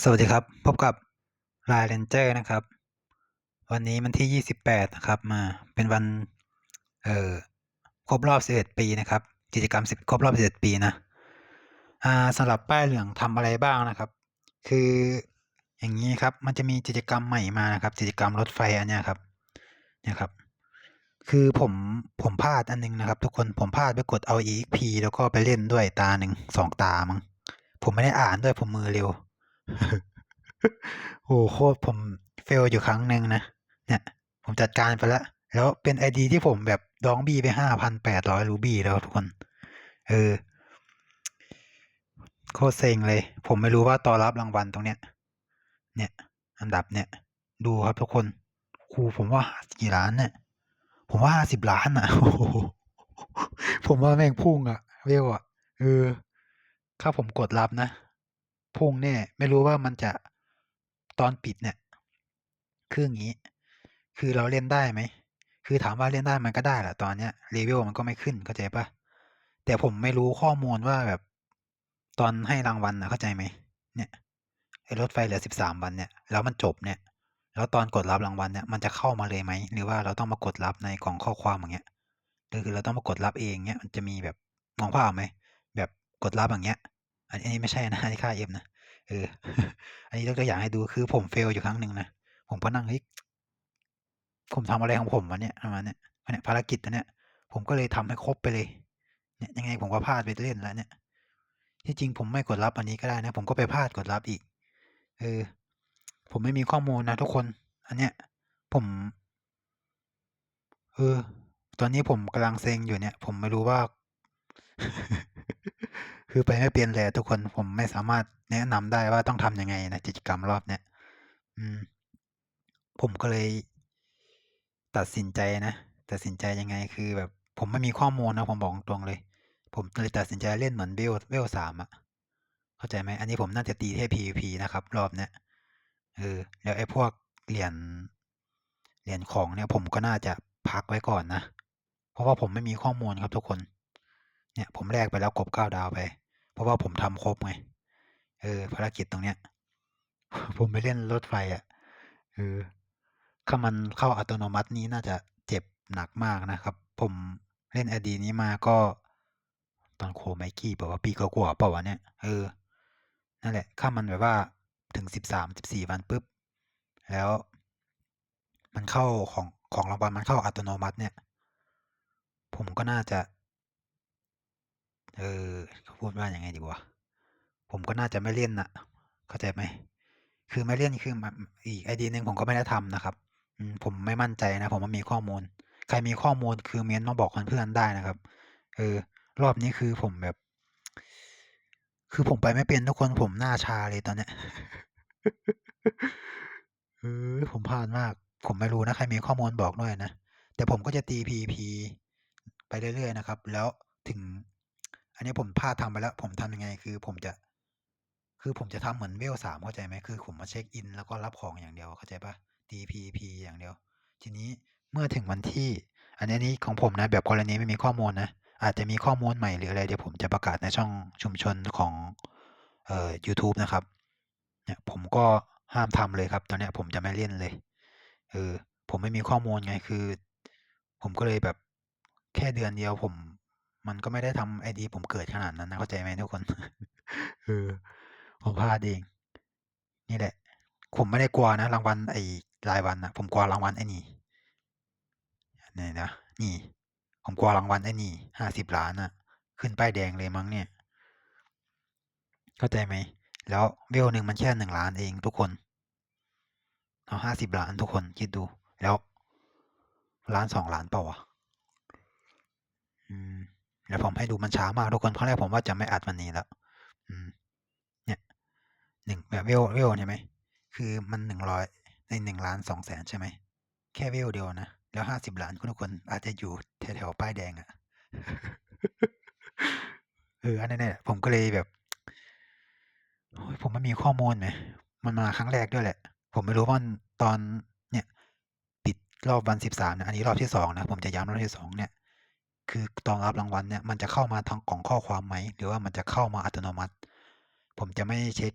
สวัสดีครับ พบกับ Line Ranger นะครับ วันนี้วันที่ 28 นะครับ มาเป็นวัน เอ่อ ครบรอบ 11 ปีนะครับ กิจกรรม 10 ครบรอบ 11 ปีนะ อ่าสำหรับป้ายเหลืองทำอะไรบ้างนะครับ คืออย่างงี้ครับ มันจะมีกิจกรรมใหม่มานะครับ กิจกรรมรถไฟอันเนี้ยครับ เนี่ยครับ คือผมผมพลาดอันหนึ่งนะครับ ทุกคน ผมพลาดไปกดเอา EXP แล้วก็ไปเล่นด้วยตาหนึ่ง2ตามั้ง ผมไม่ได้อ่านด้วยผมมือเร็ว โอ้โคตรผม fail อยู่ครั้งหนึ่งนะ เนี่ย ผมจัดการไปแล้วแล้วเป็นไอดีที่ผมแบบดองบี้ไป5,800รูบี้แล้วทุกคน เออ โคตรเซ็งเลย ผมไม่รู้ว่าตอรับรางวัลตรงเนี้ย เนี่ย อันดับเนี่ย ดูครับทุกคนโอ้โฮผมว่ากี่ล้านเนี่ย ผมว่า50ล้านอะ ผมว่าแม่งพุ่งอะ vel อะเออ ถ้าผมกดรับนะ พุ่งแน่ ไม่รู้ว่ามันจะตอนปิดเนี่ย คืออย่างงี้ คือเราเล่นได้ไหม คือถามว่าเล่นได้มันก็ได้แหละตอนเนี้ย level มันก็ไม่ขึ้นเข้าใจปล่า?แต่ผมไม่รู้ข้อมูลว่าแบบตอนให้รางวัลนะเข้าใจไหมเนี่ยไอ้รถไฟเหลือ13วันเนี่ยแล้วมันจบเนี่ย แล้วตอนกดรับรางวัลเนี่ยมันจะเข้ามาเลยไหมหรือว่าเราต้องมากดรับในกล่องข้อความอย่างเงี้ยหรือคือเราต้องมากดรับเองเงี้ยมันจะมีแบบมองภาพไหมแบบกดรับอย่างเงี้ย อันนี้ไม่ใช่นะอันนี้ค่า F นะ เออ อันนี้ยกตัวอย่างให้ดูคือผม fail อยู่ครั้งหนึ่งนะ ผมก็นั่งเฮ้ยผมทำอะไรของผมวะเนี่ยประมาณเนี้ยเนี่ยภารกิจอันเนี้ยผมก็เลยทำให้ครบไปเลย เนี่ยยังไงผมก็พลาดไปเล่นแล้วเนี่ย ที่จริงผมไม่กดรับอันนี้ก็ได้นะ ผมก็ไปพลาดกดรับอีก เออ ผมไม่มีข้อมูลนะทุกคน อันเนี้ย ผม เออ ตอนนี้ผมกำลังเซ็งอยู่เนี่ย ผมไม่รู้ว่า คือไปไม่เป็นเลยอะทุกคนผมไม่สามารถแนะนำได้ว่าต้องทำยังไงนะกิจกรรมรอบเนี้ยอืม ผมก็เลย ตัดสินใจนะตัดสินใจยังไงคือแบบ ผมไม่มีข้อมูลนะผมบอกตรงเลย ผมเลยตัดสินใจเล่นเหมือน vel vel 3อะเข้าใจไหมอันนี้ผมน่าจะตีแค่ PVP นะครับ รอบเนี้ยเออแล้วไอ้พวกเหรียญเหรียญของเนี่ย ผมก็น่าจะพักไว้ก่อนนะ เพราะว่าผมไม่มีข้อมูลครับทุกคน เนี่ย ผมแลกไปแล้วกบ9ดาวไป เพราะว่าผมทำครบไง เออ ภารกิจตรงเนี้ย ผมไปเล่นรถไฟอะเออถ้ามันเข้าอัตโนมัตินี่น่าจะเจ็บหนักมากนะครับ ผมเล่นอดีนี้มาก็ตอนโคไมกี้เปล่าปีกว่าๆเปล่าวะเนี่ย เออ นั่นแหละถ้ามันแบบว่าถึง13-14วันปุ๊บ แล้ว มันเข้าของของรางวัลมันเข้าอัตโนมัติเนี่ย ผมก็น่าจะ เออเขาพูดว่าอยังไงดีวะผมก็น่าจะไม่เล่นน่ะเข้าใจไหมคือไม่เล่นคืออีกไอดีหนึ่งผมก็ไม่ได้ทำนะครับผมไม่มั่นใจนะ ผมไม่มีข้อมูล ใครมีข้อมูลคือเม้นต์มาบอกเพื่อนได้นะครับ เออ รอบนี้คือผมแบบ คือผมไปไม่เป็นทุกคนผมหน้าชาเลยตอนเนี้ยเออผมพลาดมาก ผมไม่รู้นะ ใครมีข้อมูลบอกด้วยนะ แต่ผมก็จะตี PVP ไปเรื่อยๆนะครับ แล้วถึง นนี้ผมพลาดทำไปแล้ว ผมทำยังไงคือผมจะ คือผมจะทำเหมือน vel 3เข้าใจไหมคือผมมาเช็กอิน แล้วก็รับของอย่างเดียวเข้าใจปล่าตี PVP อย่างเดียว ทีนี้เมื่อถึงวันที่ อันนี้นี้ของผมนะ แบบกรณีไม่มีข้อมูลนะ อาจจะมีข้อมูลใหม่หรืออะไรเดี๋ยวผมจะประกาศในช่องชุมชนของเอ่อยูทูบนะครับเนี่ยผมก็ห้ามทำเลยครับ ตอนนี้ผมจะไม่เล่นเลยเออผมไม่มีข้อมูลไงคือ ผมก็เลยแบบแค่เดือนเดียวผม มันก็ไม่ได้ทำไอดีผมเกิดขนาดนั้นนะเข้าใจไหมทุกคนเออผมพลาดเอง นี่แหละ ผมไม่ได้กลัวนะรางวัลไอ้รายวันนะผมกลัวรางวัลไอ้นี่ไหนนะนี่ผมกลัวรางวัลไอ้นี่50ล้านอะขึ้นป้ายแดงเลยมั้งเนี่ย เข้าใจไหมแล้ว vel หนึ่งมันแค่1ล้านเองทุกคนเอา50ล้านทุกคนคิดดูแล้ว1,2,000,000เปล่าวะ? เดี๋ยวผมให้ดูมันช้ามากทุกคนครั้งแรกผมว่าจะไม่อัดวันนี้แล้วเนี่ย1แบบ vel vel ใช่ไหมคือมัน100ใน1,200,000ใช่ไหมแค่ vel เดียวนะแล้ว50ล้านคุณทุกคนอาจจะอยู่แถวๆป้ายแดงอะเอออันนั้นแหละผมก็เลยแบบผมไม่มีข้อมูลไงมันมาครั้งแรกด้วยแหละ ผมไม่รู้ว่าตอนเนี่ย ปิดรอบวัน13เนี่ยอันนี้รอบที่2นะผมจะย้ำรอบที่2เนี่ย คือตอนรับรางวัลเนี่ยมันจะเข้ามาทางกล่องข้อความไหม หรือว่ามันจะเข้ามาอัตโนมัติ ผมจะไม่เช็ก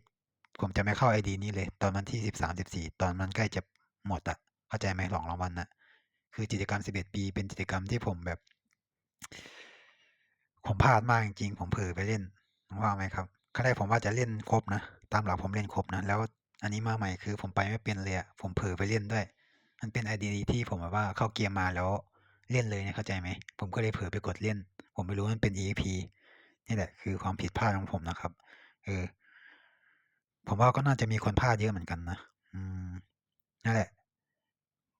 ผมจะไม่เข้าไอดีนี้เลย ตอนวันที่ 13 14 ตอนมันใกล้จะหมดอะเข้าใจไหมของรางวัลน่ะคือกิจกรรม 11 ปี เป็นกิจกรรมที่ผมแบบ ผมพลาดมากจริงๆ ผมเผลอไปเล่นว่าไหมครับครั้งแรกผมว่าจะเล่นครบนะ ตามหลักผมเล่นครบนะ แล้วอันนี้มาใหม่คือผมไปไม่เป็นเลยอะผมเผลอไปเล่นด้วย มันเป็นไอดีที่ผมแบบว่าเข้าเกมมาแล้ว เล่นเลยเนี่ยเข้าใจไหม ผมก็เลยเผลอไปกดเล่น ผมไม่รู้มันเป็น EXP นี่แหละคือความผิดพลาดของผมนะครับ เออ ผมว่าก็น่าจะมีคนพลาดเยอะเหมือนกันนะ อืม นั่นแหละ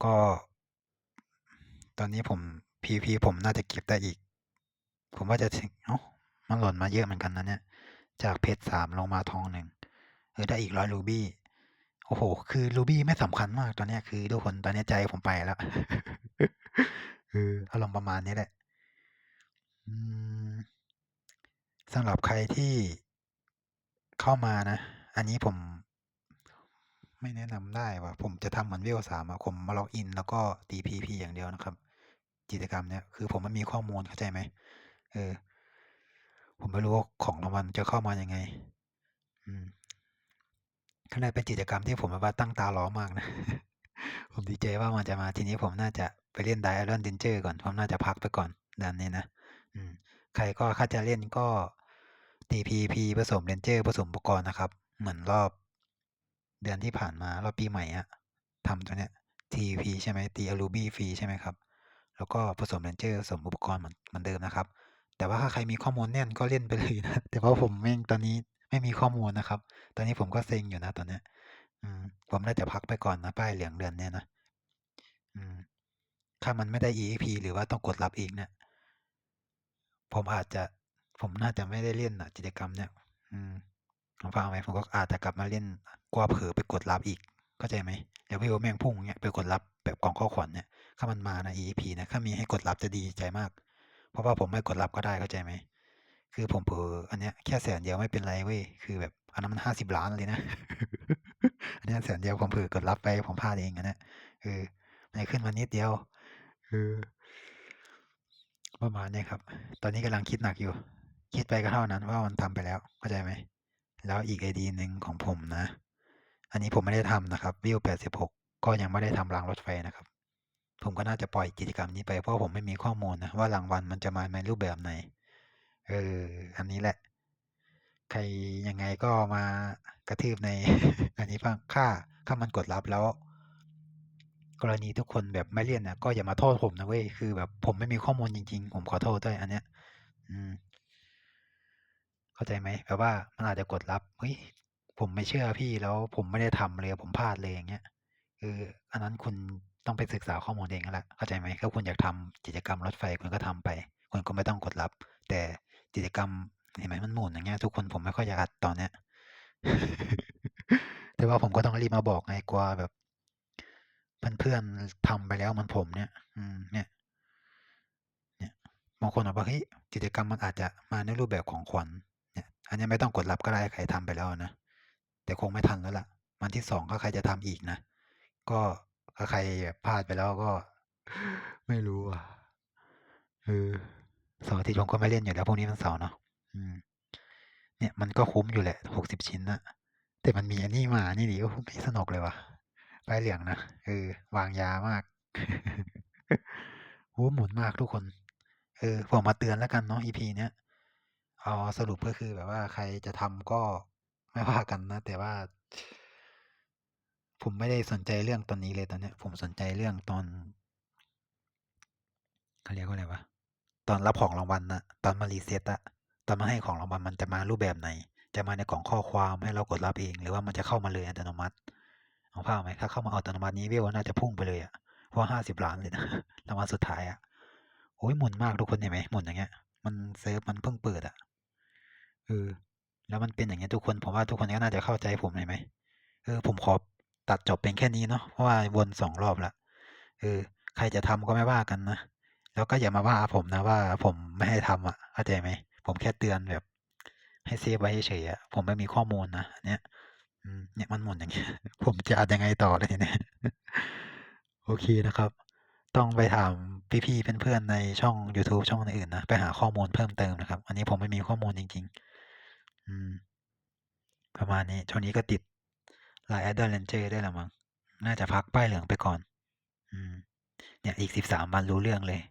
ก็ ตอนนี้ผม p p ผมน่าจะเก็บได้อีก ผมว่าจะถึงอ้ามันหล่นมาเยอะเหมือนกันนะเนี่ย จากเพชร3ลงมาทอง1เออ ได้อีก100รูบี้ โอ้โฮคือรูบี้ไม่สำคัญมากตอนนี้คือทุกคนตอนนี้ใจผมไปแล้ว เอออารมณ์ประมาณนี้แหละสำหรับใครที่เข้ามานะ อันนี้ผมไม่แนะนำได้ว่ะผมจะทำเหมือน Vel 3อะผมมาล็อกอิน แล้วก็ตี PVP อย่างเดียวนะครับ กิจกรรมเนี้ยคือผมไม่มีข้อมูลเข้าใจไหมเออ ผมไม่รู้ว่าของรางวัลจะเข้ามายังไง อืมข้างในเป็นกิจกรรมที่ผมแบบว่าตั้งตารอมากนะ ผมดีใจว่ามันจะมาทีนี้ผมน่าจะไปเล่น Diamond Danger ก่อน ผมน่าจะพักไปก่อนด่านนี้นะอืมใครก็ถ้าจะเล่นก็ตี PVP ผสม Ranger ผสมอุปกรณ์นะครับ เหมือนรอบเดือนที่ผ่านมารอบปีใหม่อะทำตัวเนี้ย TP ใช่ไหมตีอารูบี้ฟรีใช่ไหมครับ แล้วก็ผสม Ranger ผสมอุปกรณ์เหมือนเหมือนเดิมนะครับ แต่ว่าถ้าใครมีข้อมูลแน่นก็เล่นไปเลยนะ แต่ว่าผมแม่งตอนนี้ไม่มีข้อมูลนะครับ ตอนนี้ผมก็เซ็งอยู่นะตอนเนี้ย ผมน่าจะพักไปก่อนนะ ป้ายเหลืองเดือนเนี้ยนะถ้ามันไม่ได้ EXP หรือว่าต้องกดรับอีกเนี่ยผมอาจจะ ผมน่าจะไม่ได้เล่นนะกิจกรรมเนี้ยอืมผมฟังไหมผมก็อาจจะกลับมาเล่นกลัวเผลอไปกดรับอีกเข้าใจไหมแล้ว Vel แม่งพุ่งเงี้ยไปกดรับแบบกล่องข้อขวัญเนี่ยถ้ามันมานะ EXP นะถ้ามีให้กดรับจะดีใจมาก เพราะว่าผมไม่กดรับก็ได้เข้าใจไหมคือผมเผลออันเนี้ยแค่100,000เดียวไม่เป็นไรเว้ยคือแบบอันนั้นมัน50ล้านเลยนะ อันนี้ย100,000เดียวผมเผลอกดรับไปผมพลาดเองนเนี้ยเออมันขึ้นมานิดเดียวเออประมาณนี้ครับ ตอนนี้กำลังคิดหนักอยู่ คิดไปก็เท่านั้นว่ามันทำไปแล้วเข้าใจไหมแล้วอีกไอดีหนึ่งของผมนะ อันนี้ผมไม่ได้ทำนะครับ Vel 86ก็ยังไม่ได้ทำรางรถไฟนะครับ ผมก็น่าจะปล่อยกิจกรรมนี้ไปเพราะผมไม่มีข้อมูลนะว่ารางวัลมันจะมาในรูปแบบไหนเอออันนี้แหละ ใครยังไงก็มากระทืบในอันนี้บ้างถ้าถ้ามันกดรับแล้ว กรณีทุกคนแบบไม่เล่นน่ะก็อย่ามาโทษผมนะเว้ยคือแบบผมไม่มีข้อมูลจริง ๆ ผมขอโทษด้วยอันเนี้ย อืม เข้าใจไหมแบบว่ามันอาจจะกดรับเฮ้ยผมไม่เชื่อพี่แล้วผมไม่ได้ทำเลยผมพลาดเลยอย่างเงี้ยเอออันนั้นคุณต้องไปศึกษาข้อมูลเองแล้วแหละเข้าใจไหมถ้าคุณอยากทำกิจกรรมรถไฟคุณก็ทำไป คุณก็ไม่ต้องกดรับ แต่กิจกรรม เห็นไหมมันหมุนอย่างเงี้ยทุกคนผมไม่ค่อยอยากอัดตอนเนี้ยแต่ว่าผมก็ต้องรีบมาบอกไงกลัวแบบเพื่อนๆทำไปแล้วมือนผมเนี่ย อืมเนี่ย เนี่ยบางคนบอกว่าเฮ้ยกิจกรรมมันอาจจะมาในรูปแบบของขวัญเนี่ย อันนี้ไม่ต้องกดรับก็ได้ใครทำไปแล้วนะแต่คงไม่ทันแล้วล่ะวันที่2ถ้าใครจะทำอีกนะก็ถ้าใครแบบพลาดไปแล้วก็ ไม่รู้อะเออเสาร์อาทิตย์ผมก็ไม่เล่นอยู่แล้วพรุ่งนี้วันเสาร์เนาะ เนี่ยมันก็คุ้มอยู่แหละ60ชิ้นนะแต่มันมีอันนี้มานี่ดิโอ้ไม่สนุกเลยว่ะป้ายเหลืองนะเออวางยามากโอ้หมุนมากทุกคน เออผมมาเตือนแล้วกันเนาะ EP เนี้ยเอาสรุปก็คือแบบว่าใครจะทำก็ไม่ว่ากันนะ แต่ว่า ผมไม่ได้สนใจเรื่องตอนนี้เลยตอนเนี้ย ผมสนใจเรื่องตอนเขาเรียกว่าอะไรวะตอนรับของรางวัลนะตอนมา reset อะ ตอนมาให้ของรางวัลมันจะมารูปแบบไหน จะมาในกล่องข้อความให้เรากดรับเอง หรือว่ามันจะเข้ามาเลยอัตโนมัติเอาภาพไหมถ้าเข้ามาอัตโนมัตินี้ Vel น่าจะพุ่งไปเลยอะเพราะ50ล้านเลยนะรางวัลสุดท้ายอะโอ้โฮหมุนมากทุกคนเห็นไหมหมุนอย่างเงี้ย มันเซิร์ฟมันเพิ่งเปิดอะเออแล้วมันเป็นอย่างเงี้ยทุกคนผมว่าทุกคนก็น่าจะเข้าใจผมเห็นไหมเออผมขอตัดจบเพียงแค่นี้เนาะเพราะว่าวน2รอบล้วเออ ใครจะทำก็ไม่ว่ากันนะแล้วก็อย่ามาว่าผมนะว่าผมไม่ให้ทำอะเข้าใจไหม ผมแค่เตือนแบบ ให้เซฟไว้เฉยๆผมไม่มีข้อมูลนะเนี้ยเนี่ยมันหมุนอย่างเงี้ย ผมจะอัดยังไงต่อเล่ะทีเนี้ยโอเคนะครับ ต้องไปถามพี่ๆเพื่อนๆในช่องยูทูบช่องอื่นๆนะ ไปหาข้อมูลเพิ่มเติมนะครับ อันนี้ผมไม่มีข้อมูลจริง ๆ อืม ประมาณนี้ช่วงนี้ก็ติด LINE Addon Ranger ด้วยแหละมั้งน่าจะพักป้ายเหลืองไปก่อน อืม เนี่ยอีก13วันรู้เรื่องเลย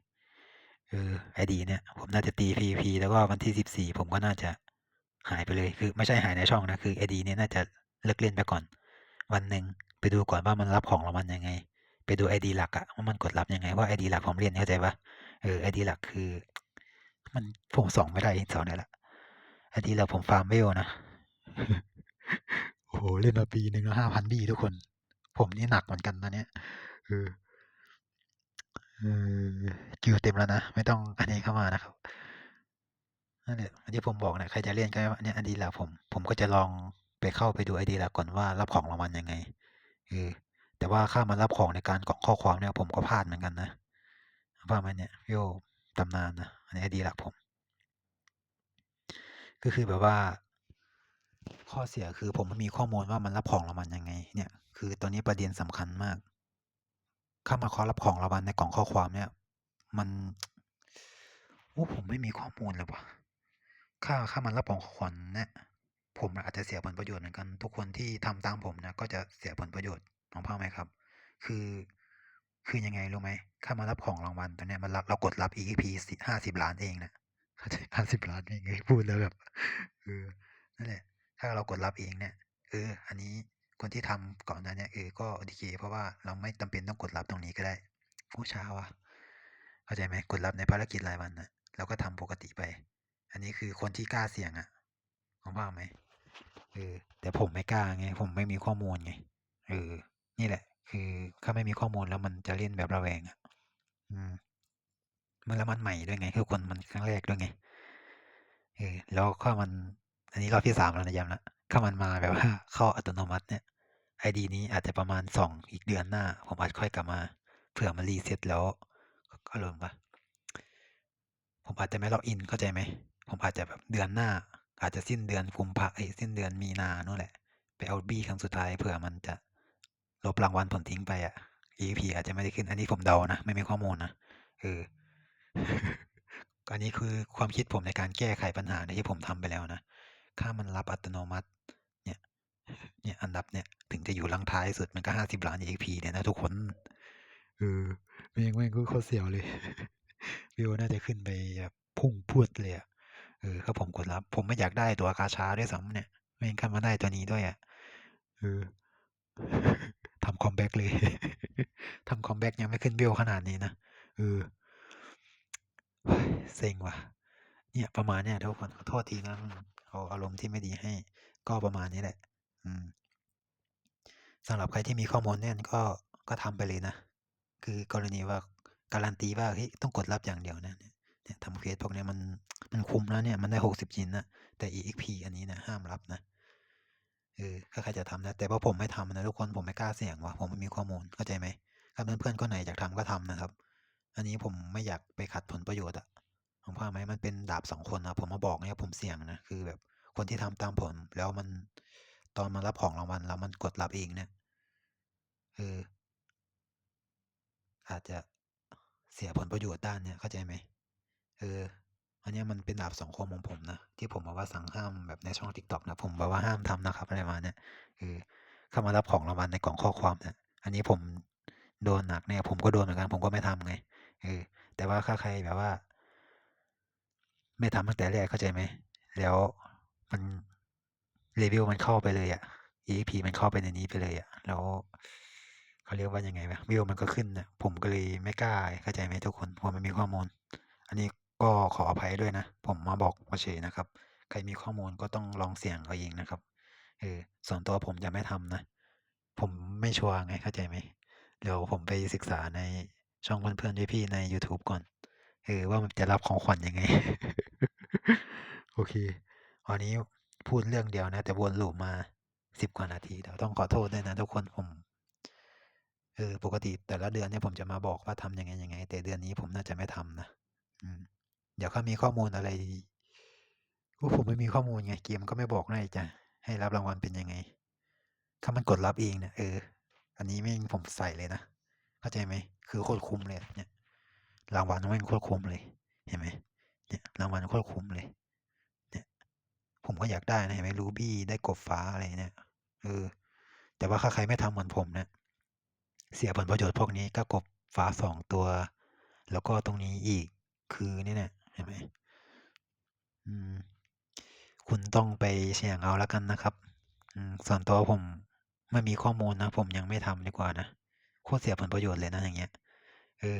เออ ID เนี่ยผมน่าจะตี PVP แล้วก็วันที่ 14 ผมก็น่าจะหายไปเลย คือไม่ใช่หายในช่องนะคือ ID เนี่ยน่าจะเลิกเล่นไปก่อน วันหนึ่งไปดูก่อนว่ามันรับของรางวัลยังไง ไปดู ID หลักอะว่ามันกดรับยังไงว่า ID หลักผมเล่นเข้าใจปล่าเออ ID หลักคือ มันผมสองไม่ได้สองได้แล้ว ID หลักผมฟาร์มเวลนะโอ้โฮเล่นมาปีหนึ่งแล้ว5,000บี้ทุกคน ผมนี่หนักเหมือนกันนะเนี่ยเออ เออกิลด์เต็มแล้วนะ ไม่ต้องอันนี้เข้ามานะครับนั่นแหละอย่างที่ผมบอกเนี่ยใครจะเล่นก็เนี่ย ID หลักผม ผมก็จะลองไปเข้าไปดู ID หลักก่อนว่ารับของรางวัลยังไงเออแต่ว่าค่ามารับของในการกรอกข้อความเนี่ยผมก็พลาดเหมือนกันนะพลาดมาเนี่ยเวลตำนานนะอันนี้ ID หลักผม ก็คือแบบว่า ข้อเสียคือผมไม่มีข้อมูลว่ามันรับของรางวัลยังไง เนี่ย คือตอนนี้ประเด็นสำคัญมาก เข้ามาขอรับของรางวัลในกล่องข้อความเนี่ย มันโอ้ผมไม่มีข้อมูลเลยว่ะค่าค่ามารับของขวัญเนี่ยผมอาจจะเสียผลประโยชน์เหมือนกัน ทุกคนที่ทำตามผมนะก็จะเสียผลประโยชน์ของภาคไหมครับ คือ คือยังไงรู้ไหมค่ามารับของรางวัลตัวเนี้ยมันรับเรากดรับ EXP สิ50ล้านเองนะเข้าใจ50ล้านเองพูดแล้วแบบเออนั่นแหละถ้าเรากดรับเองเนี่ยเออ อันนี้ คนที่ทำก่อนหน้าเนี้ยเออก็โอเคเพราะว่าเราไม่จำเป็นต้องกดรับตรงนี้ก็ได้โอ้ช้าว่ะเข้าใจไหมกดรับในภารกิจรายวันน่ะเราก็ทำปกติไป อันนี้คือคนที่กล้าเสี่ยงอะของภาไหมเออแต่ผมไม่กล้าไงผมไม่มีข้อมูลไงเออนี่แหละ คือถ้าไม่มีข้อมูลแล้วมันจะเล่นแบบระแวงอะอืมมันแล้วมันใหม่ด้วยไง คือคนมันครั้งแรกด้วยไงเออแล้วก็มัน อันนี้รอบที่3แล้วนะย้ำล้ว ถ้ามันมาแบบว่าเข้าอัตโนมัติเนี่ย ID นี้อาจจะประมาณ 2 อีกเดือนหน้า ผมอาจค่อยกลับมาเผื่อมัน reset แล้วก็อารมณ์ว่าผมอาจจะไม่ล็อกอินเข้าใจไหม ผมอาจจะแบบเดือนหน้า อาจจะสิ้นเดือนกุมภาเอ๊ยสิ้นเดือนมีนาโน่นแหละ ไปเอาบี้ครั้งสุดท้ายเผื่อมันจะลบรางวัลผมทิ้งไปอะ EP อาจจะไม่ได้ขึ้น อันนี้ผมเดานะ ไม่มีข้อมูลนะเอออันนี้คือความคิดผมในการแก้ไขปัญหาที่ผมทำไปแล้วนะ ถ้ามันรับอัตโนมัติ เนี่ย เนี่ยอันดับเนี่ยถึงจะอยู่ลังท้ายสุดมันก็50ล้าน EXP เนี่ยนะทุกคน เออแม่งแม่งก็โคตรเสียวเลยเวลน่าจะขึ้นไปพุ่งพวดเลยอะเออถ้าผมกดรับ ผมไม่อยากได้ตัวกาชาด้วยซ้ำเนี่ยแม่งถ้ามาได้ตัวนี้ด้วยอะเออทำคัมแบ็กเลย ทำคัมแบ็กยังไม่ขึ้นเวลขนาดนี้นะ เออเซ็งว่ะ เนี่ยประมาณเนี้ยทุกคนขอโทษทีนะ เอาอารมณ์ที่ไม่ดีให้ ก็ประมาณนี้แหละอืมสำหรับใครที่มีข้อมูลแน่นก็ก็ทำไปเลยนะ คือกรณีว่าการันตีว่าเฮ้ยต้องกดรับอย่างเดียวนะเนี่ยทำเควสพวกนี้มันมันคุ้มนะเนี่ยมันได้60ชิ้นนะแต่ EXP อันนี้นะห้ามรับนะเออถ้าใครจะทำนะ แต่ว่าผมไม่ทำนะทุกคนผมไม่กล้าเสี่ยงว่ะผมไม่มีข้อมูลเข้าใจไหมถ้าเพื่อนๆคนไหนอยากทำก็ทำนะครับ อันนี้ผมไม่อยากไปขัดผลประโยชน์อะ ของภาไหมมันเป็นดาบ2คนนะผมมาบอกเนี่ยผมเสี่ยงนะคือแบบคนที่ทำตามผมแล้วมันตอนมารับของรางวัลแล้วมันกดรับเองเนี่ยเอออาจจะเสียผลประโยชน์ด้านเนี้ยเข้าใจไหมเอออันนี้มันเป็นดาบ2คมของผมนะที่ผมบอกว่าสั่งห้ามแบบในช่อง TikTok นะผมบอกว่าห้ามทำนะครับอะไรมาเนี้ยเออเข้ามารับของรางวัลในกล่องข้อความเนี่ยอันนี้ผมโดนหนักเนี่ยผมก็โดนเหมือนกันผมก็ไม่ทำไงเออแต่ว่าถ้าใครแบบว่า ไม่ทำตั้งแต่แรกเข้าใจไหม แล้วมัน level มันเข้าไปเลยอะ EXP มันเข้าไปในนี้ไปเลยอะแล้วเขาเรียกว่ายังไงวะเวมันก็ขึ้นน่ะผมก็เลยไม่กล้าเข้าใจไหมทุกคนผมไม่มีข้อมูล อันนี้ก็ขออภัยด้วยนะ ผมมาบอกเฉยนะครับ ใครมีข้อมูลก็ต้องลองเสี่ยงเอาเองนะครับเออส่วนตัวผมจะไม่ทำนะ ผมไม่ชัวร์ไงเข้าใจไหมเดี๋ยวผมไปศึกษาในช่องเพื่อนๆพี่ในยูทูบก่อน เออว่ามันจะรับของขวัญยังไง โอเควันนี้พูดเรื่องเดียวนะ แต่วนลูปมา10กว่านาทีเดี๋ยวต้องขอโทษด้วยนะทุกคนผมเออปกติแต่ละเดือนเนี่ยผมจะมาบอกว่าทำยังไงๆแต่เดือนนี้ผมน่าจะไม่ทำนะอืมเดี๋ยวถ้ามีข้อมูลอะไรโอ้ผมไม่มีข้อมูลไงเกมก็ไม่บอกด้วยจะให้รับรางวัลเป็นยังไงถ้ามันกดรับเองเนี่ยเออ อันนี้แม่งผมใส่เลยนะเข้าใจไหมคือโคตรคุ้มเลยเนี่ย รางวัลแม่งโคตรคุ้มเลย เห็นไหมเนี่ยรางวัลโคตรคุ้มเลย เนี่ย ผมก็อยากได้นะเห็นไหม Ruby ได้กบฟ้าอะไรเนี่ยเออแต่ว่าถ้าใครไม่ทำเหมือนผมเนี่ยเสียผลประโยชน์พวกนี้ก็กบฟ้า2ตัว แล้วก็ตรงนี้อีกคือเนี่ยเห็นไหมอืมคุณต้องไปเสี่ยงเอาแล้วกันนะครับอืมส่วนตัวผมไม่มีข้อมูลนะ ผมยังไม่ทำดีกว่านะโคตรเสียผลประโยชน์เลยนะอย่างเงี้ยเออ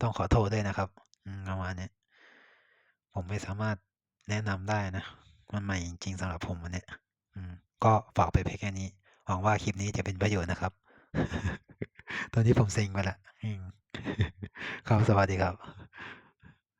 ต้องขอโทษด้วยนะครับอืมประมาณเนี้ยผมไม่สามารถแนะนำได้นะ มันใหม่จริงๆสำหรับผมอันเนี้ยก็ฝากไปเพียงแค่นี้ หวังว่าคลิปนี้จะเป็นประโยชน์นะครับ ตอนนี้ผมเซ็งไปละครับสวัสดีครับ